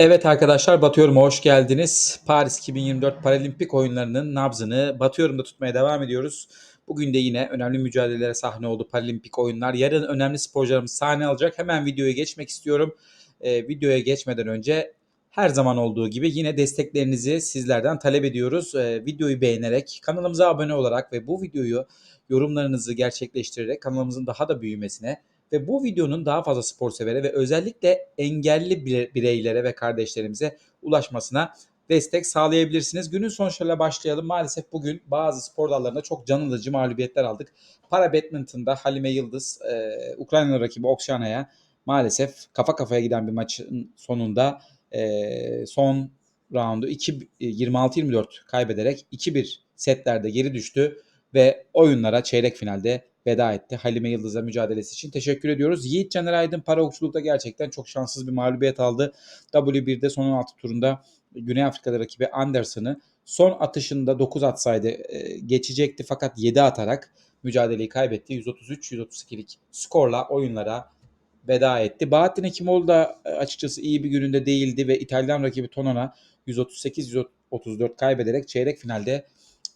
Evet arkadaşlar Batıyorum'a hoş geldiniz. Paris 2024 Paralimpik oyunlarının nabzını Batıyorum'da tutmaya devam ediyoruz. Bugün de yine önemli mücadelelere sahne oldu Paralimpik oyunlar. Yarın önemli sporcularımız sahne alacak. Hemen videoya geçmek istiyorum. Ee, videoya geçmeden önce her zaman olduğu gibi yine desteklerinizi sizlerden talep ediyoruz. Ee, videoyu beğenerek, kanalımıza abone olarak ve bu videoyu yorumlarınızı gerçekleştirerek kanalımızın daha da büyümesine ve bu videonun daha fazla spor severe ve özellikle engelli bireylere ve kardeşlerimize ulaşmasına destek sağlayabilirsiniz. Günün sonuçlarıyla başlayalım. Maalesef bugün bazı spor dallarında çok can alıcı mağlubiyetler aldık. Para badminton'da Halime Yıldız e, Ukraynalı rakibi Okşana'ya maalesef kafa kafaya giden bir maçın sonunda e, son roundu 26-24 kaybederek 2-1 setlerde geri düştü ve oyunlara çeyrek finalde veda etti. Halime Yıldız'a mücadelesi için teşekkür ediyoruz. Yiğit Caner Aydın para okçulukta gerçekten çok şanssız bir mağlubiyet aldı. W1'de son 16 turunda Güney Afrika'da rakibi Anderson'ı son atışında 9 atsaydı e, geçecekti fakat 7 atarak mücadeleyi kaybetti. 133-132'lik skorla oyunlara veda etti. Bahattin Hekimoğlu da e, açıkçası iyi bir gününde değildi ve İtalyan rakibi Tonon'a 138-134 kaybederek çeyrek finalde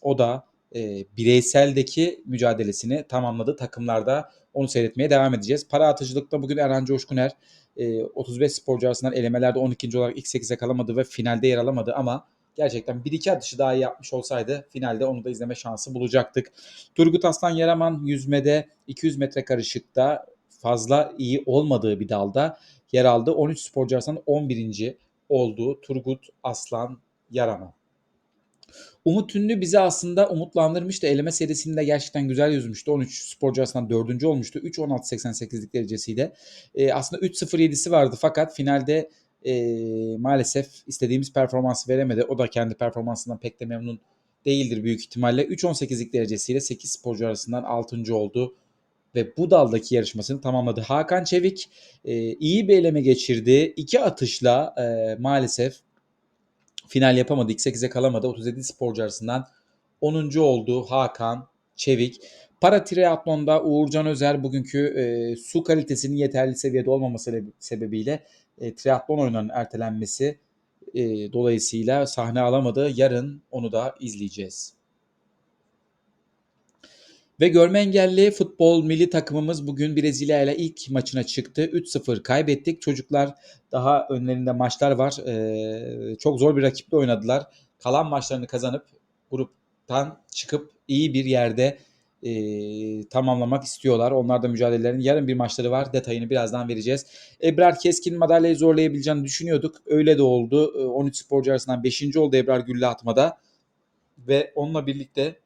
o da e, bireyseldeki mücadelesini tamamladı. Takımlarda onu seyretmeye devam edeceğiz. Para atıcılıkta bugün Erhan Coşkuner e, 35 sporcu arasından elemelerde 12. olarak ilk 8'e kalamadı ve finalde yer alamadı ama gerçekten 1-2 atışı daha iyi yapmış olsaydı finalde onu da izleme şansı bulacaktık. Turgut Aslan Yaraman yüzmede 200 metre karışıkta fazla iyi olmadığı bir dalda yer aldı. 13 sporcu arasından 11. olduğu Turgut Aslan Yaraman. Umut Ünlü bizi aslında umutlandırmıştı. Eleme serisinde gerçekten güzel yüzmüştü. 13 sporcu arasından 4. olmuştu. 3.16.88'lik derecesiyle. E, aslında 3.07'si vardı fakat finalde e, maalesef istediğimiz performansı veremedi. O da kendi performansından pek de memnun değildir büyük ihtimalle. 3.18'lik derecesiyle 8 sporcu arasından 6. oldu ve bu daldaki yarışmasını tamamladı. Hakan Çevik e, iyi bir eleme geçirdi. İki atışla e, maalesef final yapamadı. İlk 8'e kalamadı. 37 sporcu arasından 10. oldu Hakan Çevik. Para triatlonda Uğurcan Özer bugünkü e, su kalitesinin yeterli seviyede olmaması sebebiyle e, triatlon oyunlarının ertelenmesi e, dolayısıyla sahne alamadı. Yarın onu da izleyeceğiz. Ve görme engelli futbol milli takımımız bugün Brezilya ile ilk maçına çıktı. 3-0 kaybettik. Çocuklar daha önlerinde maçlar var. Ee, çok zor bir rakiple oynadılar. Kalan maçlarını kazanıp gruptan çıkıp iyi bir yerde e, tamamlamak istiyorlar. Onlar da mücadelelerini yarın bir maçları var. Detayını birazdan vereceğiz. Ebrar Keskin madalyayı zorlayabileceğini düşünüyorduk. Öyle de oldu. 13 sporcu arasından 5. oldu Ebrar gülle atmada. Ve onunla birlikte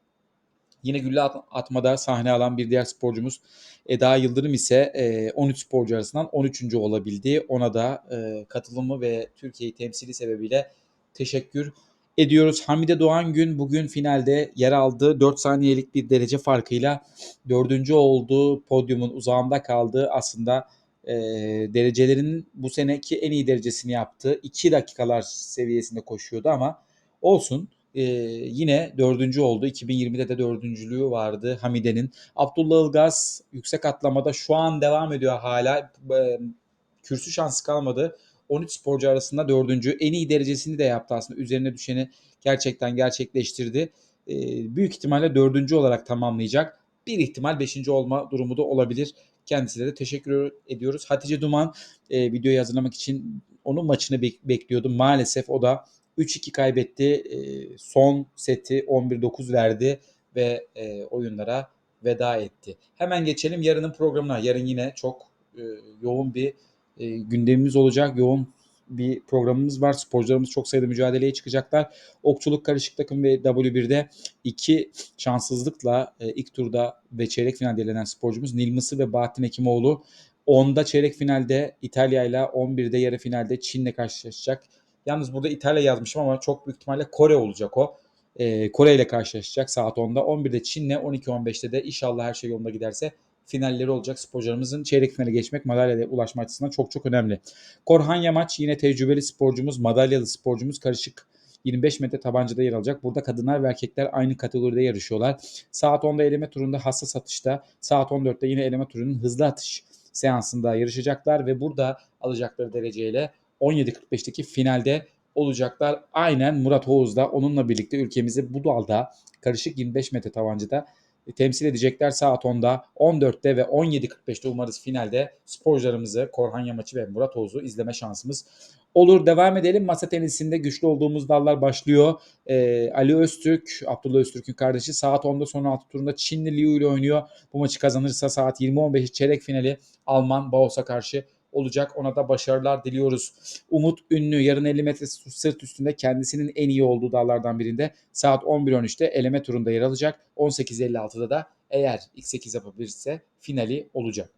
Yine gülle atmada sahne alan bir diğer sporcumuz Eda Yıldırım ise 13 sporcu arasından 13. olabildi. Ona da katılımı ve Türkiye'yi temsili sebebiyle teşekkür ediyoruz. Hamide Doğan Gün bugün finalde yer aldı. 4 saniyelik bir derece farkıyla dördüncü oldu. Podyumun uzağında kaldı. Aslında e, derecelerinin bu seneki en iyi derecesini yaptı. 2 dakikalar seviyesinde koşuyordu ama olsun. Ee, yine dördüncü oldu. 2020'de de dördüncülüğü vardı Hamide'nin. Abdullah Ilgaz yüksek atlamada şu an devam ediyor hala. E, kürsü şansı kalmadı. 13 sporcu arasında dördüncü. En iyi derecesini de yaptı aslında. Üzerine düşeni gerçekten gerçekleştirdi. E, büyük ihtimalle dördüncü olarak tamamlayacak. Bir ihtimal beşinci olma durumu da olabilir. Kendisine de teşekkür ediyoruz. Hatice Duman e, videoyu hazırlamak için onun maçını bek- bekliyordum. Maalesef o da 3-2 kaybetti. son seti 11-9 verdi ve oyunlara veda etti. Hemen geçelim yarının programına. Yarın yine çok yoğun bir gündemimiz olacak. Yoğun bir programımız var. Sporcularımız çok sayıda mücadeleye çıkacaklar. Okçuluk karışık takım ve W1'de iki şanssızlıkla ilk turda ve çeyrek finalde elenen sporcumuz Nilmıs'ı ve Bahattin Ekimoğlu 10'da çeyrek finalde İtalya ile 11'de yarı finalde Çin'le karşılaşacak. Yalnız burada İtalya yazmışım ama çok büyük ihtimalle Kore olacak o. Ee, Kore ile karşılaşacak saat 10'da. 11'de Çin'le 12-15'te de inşallah her şey yolunda giderse finalleri olacak. Sporcularımızın çeyrek finale geçmek, madalyaya ulaşma açısından çok çok önemli. Korhan Yamaç yine tecrübeli sporcumuz, madalyalı sporcumuz karışık 25 metre tabancada yer alacak. Burada kadınlar ve erkekler aynı kategoride yarışıyorlar. Saat 10'da eleme turunda hassas atışta, saat 14'te yine eleme turunun hızlı atış seansında yarışacaklar ve burada alacakları dereceyle 17.45'teki finalde olacaklar. Aynen Murat Oğuz da onunla birlikte ülkemizi bu dalda karışık 25 metre tabancada temsil edecekler saat 10'da, 14'te ve 17.45'te umarız finalde sporcularımızı Korhan Yamaç'ı ve Murat Oğuz'u izleme şansımız olur. Devam edelim. Masa tenisinde güçlü olduğumuz dallar başlıyor. Ee, Ali Öztürk, Abdullah Öztürk'ün kardeşi saat 10'da son 6 turunda Çinli Liu ile oynuyor. Bu maçı kazanırsa saat 20.15 çeyrek finali Alman Baos'a karşı olacak. Ona da başarılar diliyoruz. Umut Ünlü yarın 50 metre sırt üstünde kendisinin en iyi olduğu dallardan birinde saat 11.13'te eleme turunda yer alacak. 18.56'da da eğer X8 yapabilirse finali olacak.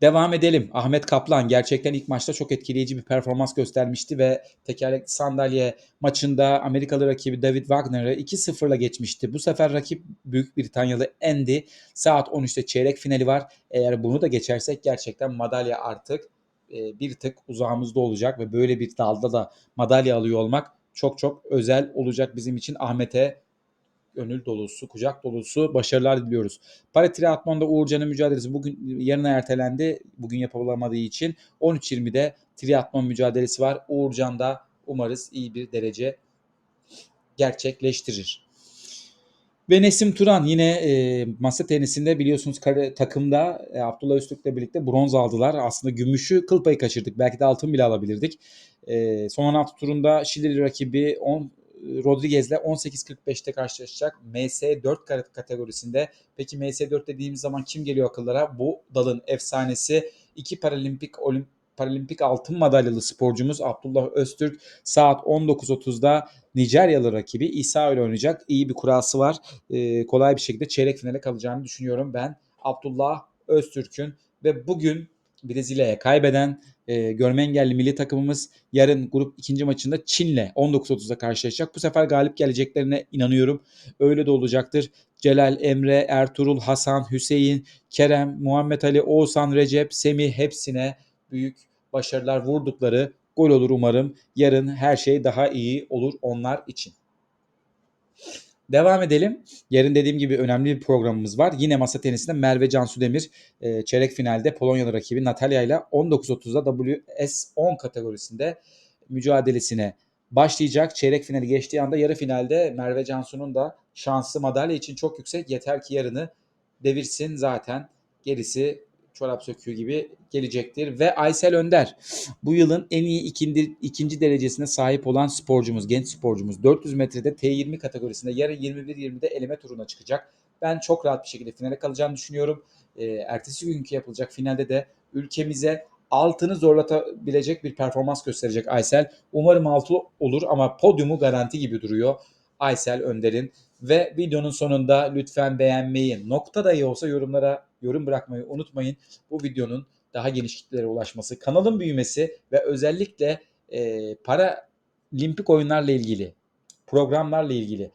Devam edelim. Ahmet Kaplan gerçekten ilk maçta çok etkileyici bir performans göstermişti ve tekerlekli sandalye maçında Amerikalı rakibi David Wagner'ı 2-0'la geçmişti. Bu sefer rakip Büyük Britanyalı Andy. Saat 13'te çeyrek finali var. Eğer bunu da geçersek gerçekten madalya artık e, bir tık uzağımızda olacak ve böyle bir dalda da madalya alıyor olmak çok çok özel olacak bizim için Ahmet'e gönül dolusu, kucak dolusu başarılar diliyoruz. Para triatlonda Uğurcan'ın mücadelesi bugün yarına ertelendi. Bugün yapılamadığı için 13.20'de triatlon mücadelesi var. Uğurcan da umarız iyi bir derece gerçekleştirir. Ve Nesim Turan yine e, masa tenisinde biliyorsunuz kare, takımda e, Abdullah Öztürk'le birlikte bronz aldılar. Aslında gümüşü kıl payı kaçırdık. Belki de altın bile alabilirdik. E, son 16 turunda Şili rakibi 10 Rodriguez'le 18.45'te karşılaşacak. MS4 kategorisinde. Peki MS4 dediğimiz zaman kim geliyor akıllara? Bu dalın efsanesi iki paralimpik olimp paralimpik altın madalyalı sporcumuz Abdullah Öztürk saat 19.30'da Nijeryalı rakibi İsa ile oynayacak. İyi bir kurası var. Ee, kolay bir şekilde çeyrek finale kalacağını düşünüyorum ben. Abdullah Öztürk'ün ve bugün Brezilya'ya kaybeden e, görme engelli milli takımımız yarın grup ikinci maçında Çin'le 19.30'da karşılaşacak. Bu sefer galip geleceklerine inanıyorum. Öyle de olacaktır. Celal, Emre, Ertuğrul, Hasan, Hüseyin, Kerem, Muhammed Ali, Oğuzhan, Recep, Semih hepsine büyük başarılar vurdukları gol olur umarım. Yarın her şey daha iyi olur onlar için. Devam edelim. Yarın dediğim gibi önemli bir programımız var. Yine masa tenisinde Merve Cansu Demir e, çeyrek finalde Polonyalı rakibi Natalya ile 19.30'da WS10 kategorisinde mücadelesine başlayacak. Çeyrek finali geçtiği anda yarı finalde Merve Cansu'nun da şansı madalya için çok yüksek. Yeter ki yarını devirsin zaten gerisi çorap söküğü gibi gelecektir. Ve Aysel Önder bu yılın en iyi ikinci, ikinci derecesine sahip olan sporcumuz, genç sporcumuz. 400 metrede T20 kategorisinde yarın 21-20'de eleme turuna çıkacak. Ben çok rahat bir şekilde finale kalacağını düşünüyorum. E, ertesi günkü yapılacak finalde de ülkemize altını zorlatabilecek bir performans gösterecek Aysel. Umarım altı olur ama podyumu garanti gibi duruyor Aysel Önder'in. Ve videonun sonunda lütfen beğenmeyi, nokta dahi olsa yorumlara yorum bırakmayı unutmayın. Bu videonun daha geniş kitlelere ulaşması, kanalın büyümesi ve özellikle e, para limpik oyunlarla ilgili, programlarla ilgili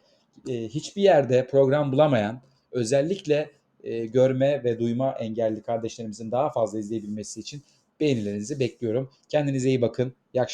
e, hiçbir yerde program bulamayan, özellikle e, görme ve duyma engelli kardeşlerimizin daha fazla izleyebilmesi için beğenilerinizi bekliyorum. Kendinize iyi bakın. İyi akşamlar.